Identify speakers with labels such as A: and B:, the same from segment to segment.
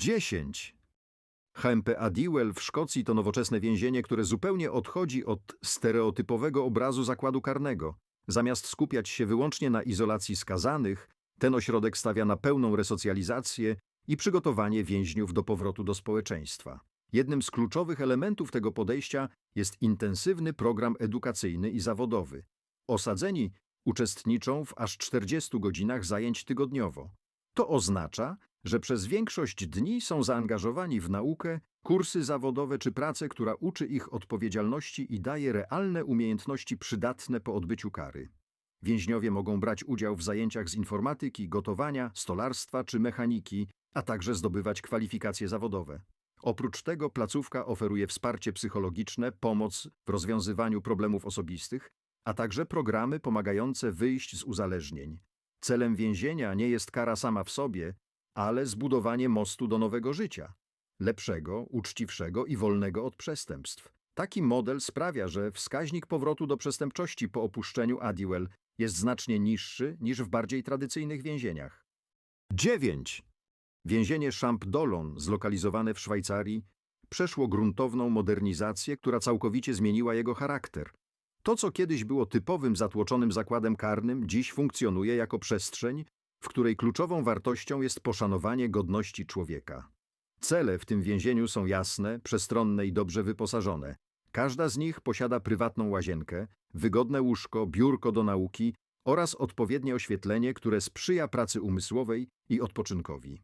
A: 10. HMP Adiwell w Szkocji to nowoczesne więzienie, które zupełnie odchodzi od stereotypowego obrazu zakładu karnego. Zamiast skupiać się wyłącznie na izolacji skazanych, ten ośrodek stawia na pełną resocjalizację i przygotowanie więźniów do powrotu do społeczeństwa. Jednym z kluczowych elementów tego podejścia jest intensywny program edukacyjny i zawodowy. Osadzeni uczestniczą w aż 40 godzinach zajęć tygodniowo. To oznacza, że przez większość dni są zaangażowani w naukę, kursy zawodowe czy pracę, która uczy ich odpowiedzialności i daje realne umiejętności przydatne po odbyciu kary. Więźniowie mogą brać udział w zajęciach z informatyki, gotowania, stolarstwa czy mechaniki, a także zdobywać kwalifikacje zawodowe. Oprócz tego placówka oferuje wsparcie psychologiczne, pomoc w rozwiązywaniu problemów osobistych, a także programy pomagające wyjść z uzależnień. Celem więzienia nie jest kara sama w sobie, ale zbudowanie mostu do nowego życia, lepszego, uczciwszego i wolnego od przestępstw. Taki model sprawia, że wskaźnik powrotu do przestępczości po opuszczeniu Adiwell jest znacznie niższy niż w bardziej tradycyjnych więzieniach. 9. Więzienie Champ-Dolon, zlokalizowane w Szwajcarii, przeszło gruntowną modernizację, która całkowicie zmieniła jego charakter. To, co kiedyś było typowym zatłoczonym zakładem karnym, dziś funkcjonuje jako przestrzeń, w której kluczową wartością jest poszanowanie godności człowieka. Cele w tym więzieniu są jasne, przestronne i dobrze wyposażone. Każda z nich posiada prywatną łazienkę, wygodne łóżko, biurko do nauki oraz odpowiednie oświetlenie, które sprzyja pracy umysłowej i odpoczynkowi.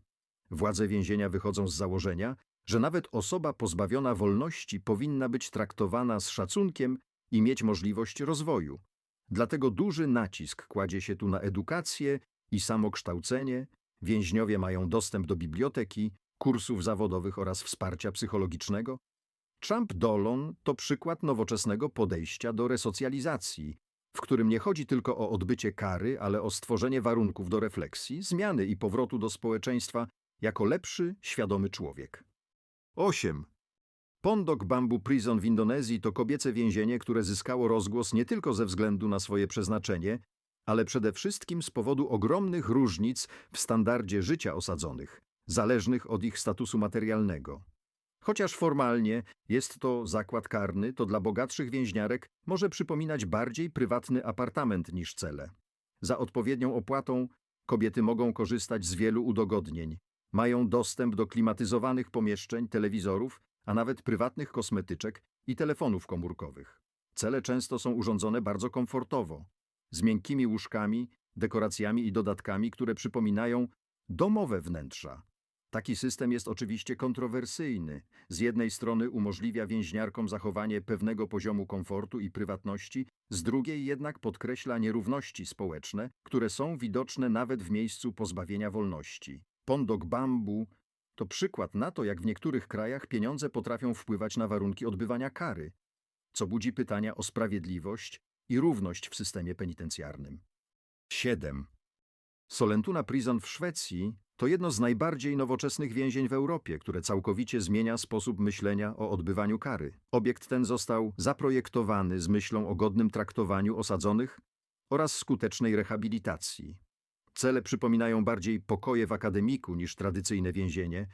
A: Władze więzienia wychodzą z założenia, że nawet osoba pozbawiona wolności powinna być traktowana z szacunkiem i mieć możliwość rozwoju. Dlatego duży nacisk kładzie się tu na edukację i samokształcenie, więźniowie mają dostęp do biblioteki, kursów zawodowych oraz wsparcia psychologicznego. Champ Dolon to przykład nowoczesnego podejścia do resocjalizacji, w którym nie chodzi tylko o odbycie kary, ale o stworzenie warunków do refleksji, zmiany i powrotu do społeczeństwa jako lepszy, świadomy człowiek. 8. Pondok Bamboo Prison w Indonezji to kobiece więzienie, które zyskało rozgłos nie tylko ze względu na swoje przeznaczenie, ale przede wszystkim z powodu ogromnych różnic w standardzie życia osadzonych, zależnych od ich statusu materialnego. Chociaż formalnie jest to zakład karny, to dla bogatszych więźniarek może przypominać bardziej prywatny apartament niż cele. Za odpowiednią opłatą kobiety mogą korzystać z wielu udogodnień. Mają dostęp do klimatyzowanych pomieszczeń, telewizorów, a nawet prywatnych kosmetyczek i telefonów komórkowych. Cele często są urządzone bardzo komfortowo, z miękkimi łóżkami, dekoracjami i dodatkami, które przypominają domowe wnętrza. Taki system jest oczywiście kontrowersyjny. Z jednej strony umożliwia więźniarkom zachowanie pewnego poziomu komfortu i prywatności, z drugiej jednak podkreśla nierówności społeczne, które są widoczne nawet w miejscu pozbawienia wolności. Pondok Bambu to przykład na to, jak w niektórych krajach pieniądze potrafią wpływać na warunki odbywania kary, co budzi pytania o sprawiedliwość i równość w systemie penitencjarnym. 7. Solentuna Prison w Szwecji to jedno z najbardziej nowoczesnych więzień w Europie, które całkowicie zmienia sposób myślenia o odbywaniu kary. Obiekt ten został zaprojektowany z myślą o godnym traktowaniu osadzonych oraz skutecznej rehabilitacji. Cele przypominają bardziej pokoje w akademiku niż tradycyjne więzienie.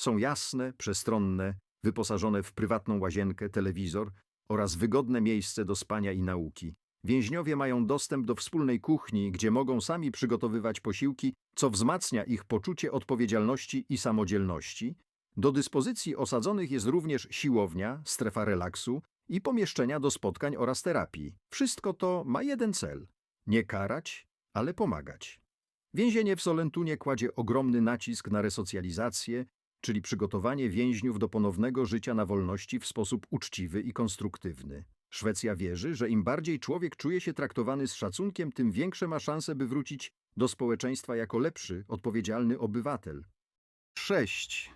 A: Są jasne, przestronne, wyposażone w prywatną łazienkę, telewizor oraz wygodne miejsce do spania i nauki. Więźniowie mają dostęp do wspólnej kuchni, gdzie mogą sami przygotowywać posiłki, co wzmacnia ich poczucie odpowiedzialności i samodzielności. Do dyspozycji osadzonych jest również siłownia, strefa relaksu i pomieszczenia do spotkań oraz terapii. Wszystko to ma jeden cel – nie karać, ale pomagać. Więzienie w Solentunie kładzie ogromny nacisk na resocjalizację, czyli przygotowanie więźniów do ponownego życia na wolności w sposób uczciwy i konstruktywny. Szwecja wierzy, że im bardziej człowiek czuje się traktowany z szacunkiem, tym większe ma szanse, by wrócić do społeczeństwa jako lepszy, odpowiedzialny obywatel. 6.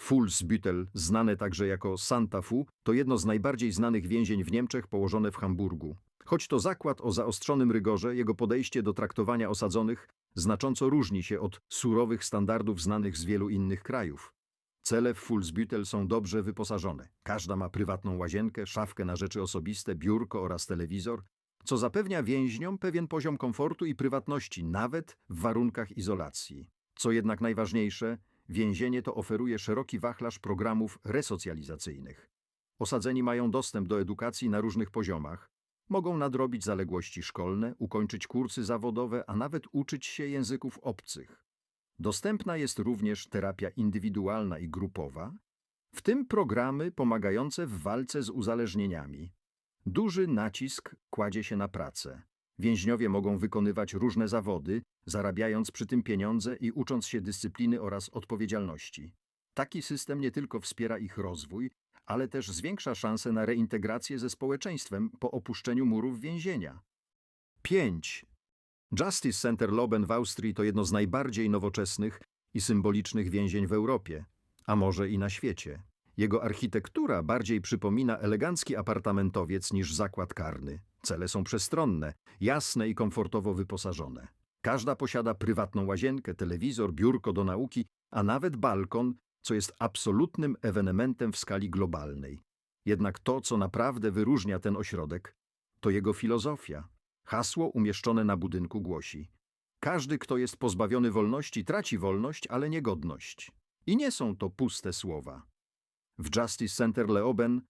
A: Fuhlsbüttel, znane także jako Santa Fu, to jedno z najbardziej znanych więzień w Niemczech położone w Hamburgu. Choć to zakład o zaostrzonym rygorze, jego podejście do traktowania osadzonych znacząco różni się od surowych standardów znanych z wielu innych krajów. Cele w Fuhlsbüttel są dobrze wyposażone. Każda ma prywatną łazienkę, szafkę na rzeczy osobiste, biurko oraz telewizor, co zapewnia więźniom pewien poziom komfortu i prywatności, nawet w warunkach izolacji. Co jednak najważniejsze, więzienie to oferuje szeroki wachlarz programów resocjalizacyjnych. Osadzeni mają dostęp do edukacji na różnych poziomach, mogą nadrobić zaległości szkolne, ukończyć kursy zawodowe, a nawet uczyć się języków obcych. Dostępna jest również terapia indywidualna i grupowa, w tym programy pomagające w walce z uzależnieniami. Duży nacisk kładzie się na pracę. Więźniowie mogą wykonywać różne zawody, zarabiając przy tym pieniądze i ucząc się dyscypliny oraz odpowiedzialności. Taki system nie tylko wspiera ich rozwój, ale też zwiększa szanse na reintegrację ze społeczeństwem po opuszczeniu murów więzienia. 5. Justice Center Loben w Austrii to jedno z najbardziej nowoczesnych i symbolicznych więzień w Europie, a może i na świecie. Jego architektura bardziej przypomina elegancki apartamentowiec niż zakład karny. Cele są przestronne, jasne i komfortowo wyposażone. Każda posiada prywatną łazienkę, telewizor, biurko do nauki, a nawet balkon, co jest absolutnym ewenementem w skali globalnej. Jednak to, co naprawdę wyróżnia ten ośrodek, to jego filozofia. Hasło umieszczone na budynku głosi: Każdy, kto jest pozbawiony wolności, traci wolność, ale nie godność. I nie są to puste słowa. W Justice Center Leoben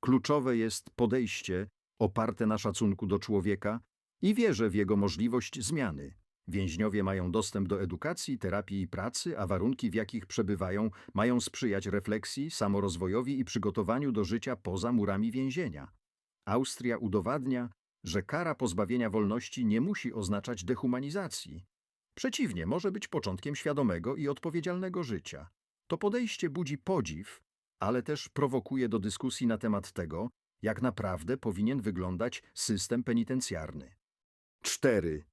A: kluczowe jest podejście oparte na szacunku do człowieka i wierze w jego możliwość zmiany. Więźniowie mają dostęp do edukacji, terapii i pracy, a warunki, w jakich przebywają, mają sprzyjać refleksji, samorozwojowi i przygotowaniu do życia poza murami więzienia. Austria udowadnia, że kara pozbawienia wolności nie musi oznaczać dehumanizacji. Przeciwnie, może być początkiem świadomego i odpowiedzialnego życia. To podejście budzi podziw, ale też prowokuje do dyskusji na temat tego, jak naprawdę powinien wyglądać system penitencjarny. 4.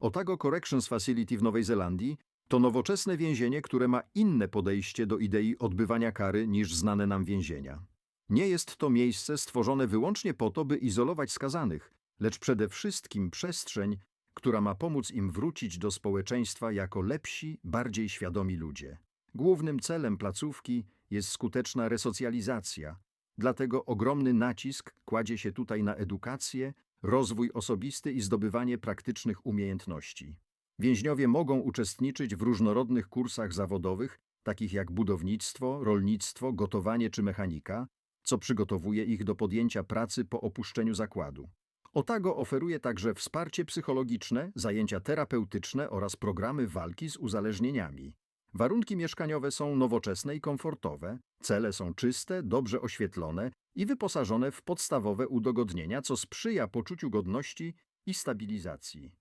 A: Otago Corrections Facility w Nowej Zelandii to nowoczesne więzienie, które ma inne podejście do idei odbywania kary niż znane nam więzienia. Nie jest to miejsce stworzone wyłącznie po to, by izolować skazanych, lecz przede wszystkim przestrzeń, która ma pomóc im wrócić do społeczeństwa jako lepsi, bardziej świadomi ludzie. Głównym celem placówki jest skuteczna resocjalizacja, dlatego ogromny nacisk kładzie się tutaj na edukację, rozwój osobisty i zdobywanie praktycznych umiejętności. Więźniowie mogą uczestniczyć w różnorodnych kursach zawodowych, takich jak budownictwo, rolnictwo, gotowanie czy mechanika, co przygotowuje ich do podjęcia pracy po opuszczeniu zakładu. Otago oferuje także wsparcie psychologiczne, zajęcia terapeutyczne oraz programy walki z uzależnieniami. Warunki mieszkaniowe są nowoczesne i komfortowe, cele są czyste, dobrze oświetlone i wyposażone w podstawowe udogodnienia, co sprzyja poczuciu godności i stabilizacji.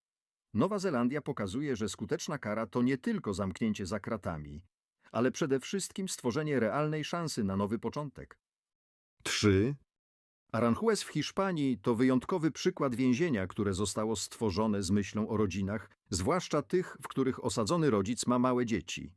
A: Nowa Zelandia pokazuje, że skuteczna kara to nie tylko zamknięcie za kratami, ale przede wszystkim stworzenie realnej szansy na nowy początek. 3. Aranjuez w Hiszpanii to wyjątkowy przykład więzienia, które zostało stworzone z myślą o rodzinach, zwłaszcza tych, w których osadzony rodzic ma małe dzieci.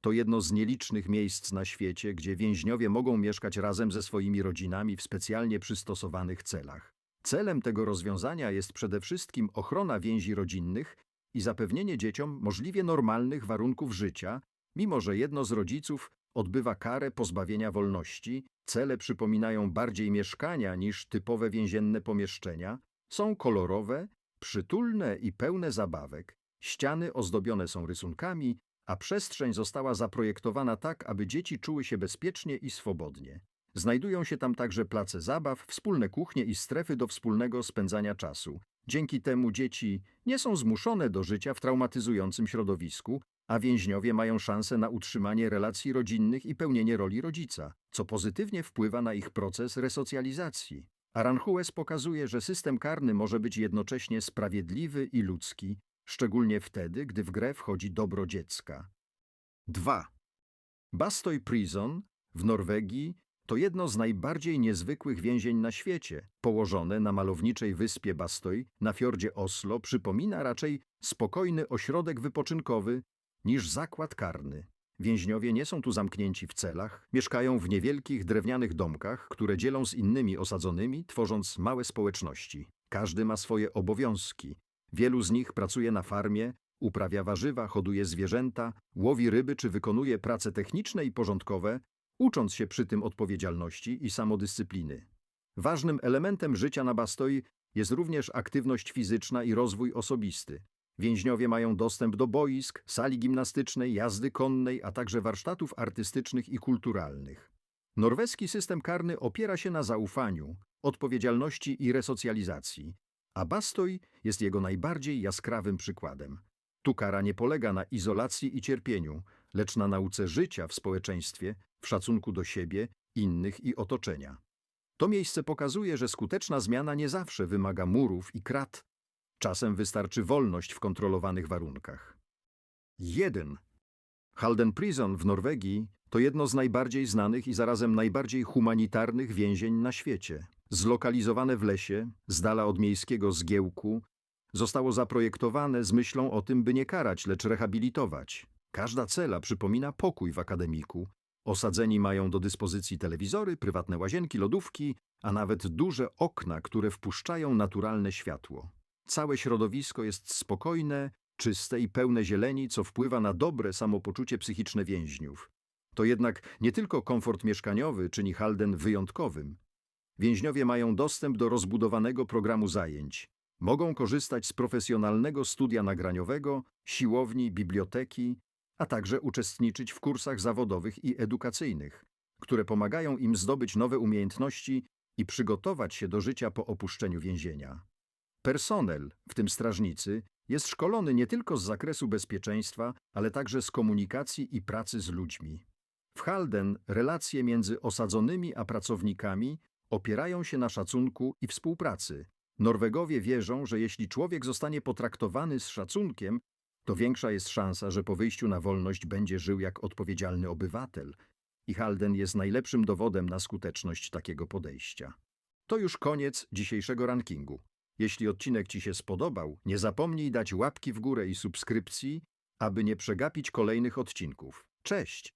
A: To jedno z nielicznych miejsc na świecie, gdzie więźniowie mogą mieszkać razem ze swoimi rodzinami w specjalnie przystosowanych celach. Celem tego rozwiązania jest przede wszystkim ochrona więzi rodzinnych i zapewnienie dzieciom możliwie normalnych warunków życia, mimo że jedno z rodziców odbywa karę pozbawienia wolności, cele przypominają bardziej mieszkania niż typowe więzienne pomieszczenia, są kolorowe, przytulne i pełne zabawek, ściany ozdobione są rysunkami, a przestrzeń została zaprojektowana tak, aby dzieci czuły się bezpiecznie i swobodnie. Znajdują się tam także place zabaw, wspólne kuchnie i strefy do wspólnego spędzania czasu. Dzięki temu dzieci nie są zmuszone do życia w traumatyzującym środowisku, a więźniowie mają szansę na utrzymanie relacji rodzinnych i pełnienie roli rodzica, co pozytywnie wpływa na ich proces resocjalizacji. Aranjuez pokazuje, że system karny może być jednocześnie sprawiedliwy i ludzki, szczególnie wtedy, gdy w grę wchodzi dobro dziecka. 2. Bastoy Prison w Norwegii to jedno z najbardziej niezwykłych więzień na świecie. Położone na malowniczej wyspie Bastoy na fiordzie Oslo przypomina raczej spokojny ośrodek wypoczynkowy niż zakład karny. Więźniowie nie są tu zamknięci w celach, mieszkają w niewielkich drewnianych domkach, które dzielą z innymi osadzonymi, tworząc małe społeczności. Każdy ma swoje obowiązki. Wielu z nich pracuje na farmie, uprawia warzywa, hoduje zwierzęta, łowi ryby czy wykonuje prace techniczne i porządkowe, ucząc się przy tym odpowiedzialności i samodyscypliny. Ważnym elementem życia na Bastoi jest również aktywność fizyczna i rozwój osobisty. Więźniowie mają dostęp do boisk, sali gimnastycznej, jazdy konnej, a także warsztatów artystycznych i kulturalnych. Norweski system karny opiera się na zaufaniu, odpowiedzialności i resocjalizacji, a Bastoj jest jego najbardziej jaskrawym przykładem. Tu kara nie polega na izolacji i cierpieniu, lecz na nauce życia w społeczeństwie, w szacunku do siebie, innych i otoczenia. To miejsce pokazuje, że skuteczna zmiana nie zawsze wymaga murów i krat. Czasem wystarczy wolność w kontrolowanych warunkach. 1. Halden Prison w Norwegii to jedno z najbardziej znanych i zarazem najbardziej humanitarnych więzień na świecie. Zlokalizowane w lesie, z dala od miejskiego zgiełku, zostało zaprojektowane z myślą o tym, by nie karać, lecz rehabilitować. Każda cela przypomina pokój w akademiku. Osadzeni mają do dyspozycji telewizory, prywatne łazienki, lodówki, a nawet duże okna, które wpuszczają naturalne światło. Całe środowisko jest spokojne, czyste i pełne zieleni, co wpływa na dobre samopoczucie psychiczne więźniów. To jednak nie tylko komfort mieszkaniowy czyni Halden wyjątkowym. Więźniowie mają dostęp do rozbudowanego programu zajęć. Mogą korzystać z profesjonalnego studia nagraniowego, siłowni, biblioteki, a także uczestniczyć w kursach zawodowych i edukacyjnych, które pomagają im zdobyć nowe umiejętności i przygotować się do życia po opuszczeniu więzienia. Personel, w tym strażnicy, jest szkolony nie tylko z zakresu bezpieczeństwa, ale także z komunikacji i pracy z ludźmi. W Halden relacje między osadzonymi a pracownikami opierają się na szacunku i współpracy. Norwegowie wierzą, że jeśli człowiek zostanie potraktowany z szacunkiem, to większa jest szansa, że po wyjściu na wolność będzie żył jak odpowiedzialny obywatel. I Halden jest najlepszym dowodem na skuteczność takiego podejścia. To już koniec dzisiejszego rankingu. Jeśli odcinek Ci się spodobał, nie zapomnij dać łapki w górę i subskrypcji, aby nie przegapić kolejnych odcinków. Cześć!